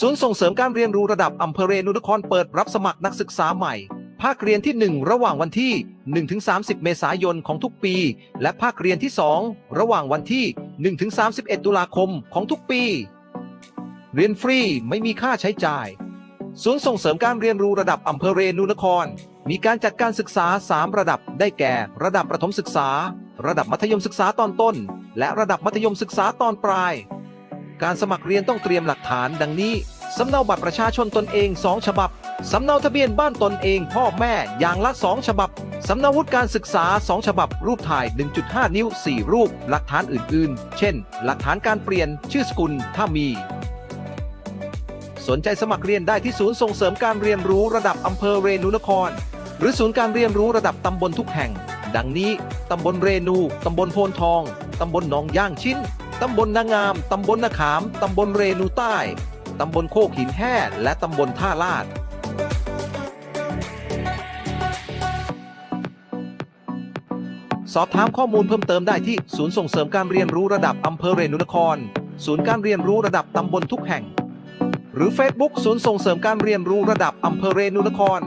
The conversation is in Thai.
ศูนย์ส่งเสริมการเรียนรู้ระดับอำเภอเรนูนครเปิดรับสมัครนักศึกษาใหม่ ภาคเรียนที่ 1 ระหว่างวันที่ 1-30 เมษายนของทุกปี และภาคเรียนที่ 2 ระหว่างวันที่ 1-31 ตุลาคมของทุกปี เรียนฟรีไม่มีค่าใช้จ่าย ศูนย์ส่งเสริมการเรียนรู้ระดับอำเภอเรนูนคร มีการจัดการศึกษา 3 ระดับได้แก่ ระดับประถมศึกษา ระดับมัธยมศึกษาตอนต้น และระดับมัธยมศึกษาตอนปลาย การสมัครเรียนต้องเตรียมหลักฐานดังนี้ สำเนาบัตรประชาชนตนเอง 2 ฉบับ สำเนาทะเบียนบ้านตนเอง พ่อแม่อย่างละ 2 ฉบับ สำเนาวุฒิการศึกษา 2 ฉบับ รูปถ่าย 1.5 นิ้ว 4 รูป หลักฐานอื่น ๆ เช่น หลักฐานการเปลี่ยนชื่อสกุลถ้ามี สนใจสมัครเรียนได้ที่ศูนย์ส่งเสริมการเรียนรู้ระดับอำเภอเรนูนคร หรือศูนย์การเรียนรู้ระดับตำบลทุกแห่ง ดังนี้ ตำบลเรนู ตำบลโพนทอง ตำบลหนองย่างชิ้น ตำบลนางาม ตำบลนาขาม ตำบลเรนูใต้ ตำบลโคกหินแห่และตำบลท่าลาด สอบถามข้อมูลเพิ่มเติมได้ที่ศูนย์ส่งเสริมการเรียนรู้ระดับอำเภอเรนูนคร ศูนย์การเรียนรู้ระดับตำบลทุกแห่ง หรือ Facebook ศูนย์ส่งเสริมการเรียนรู้ระดับอำเภอเรนูนคร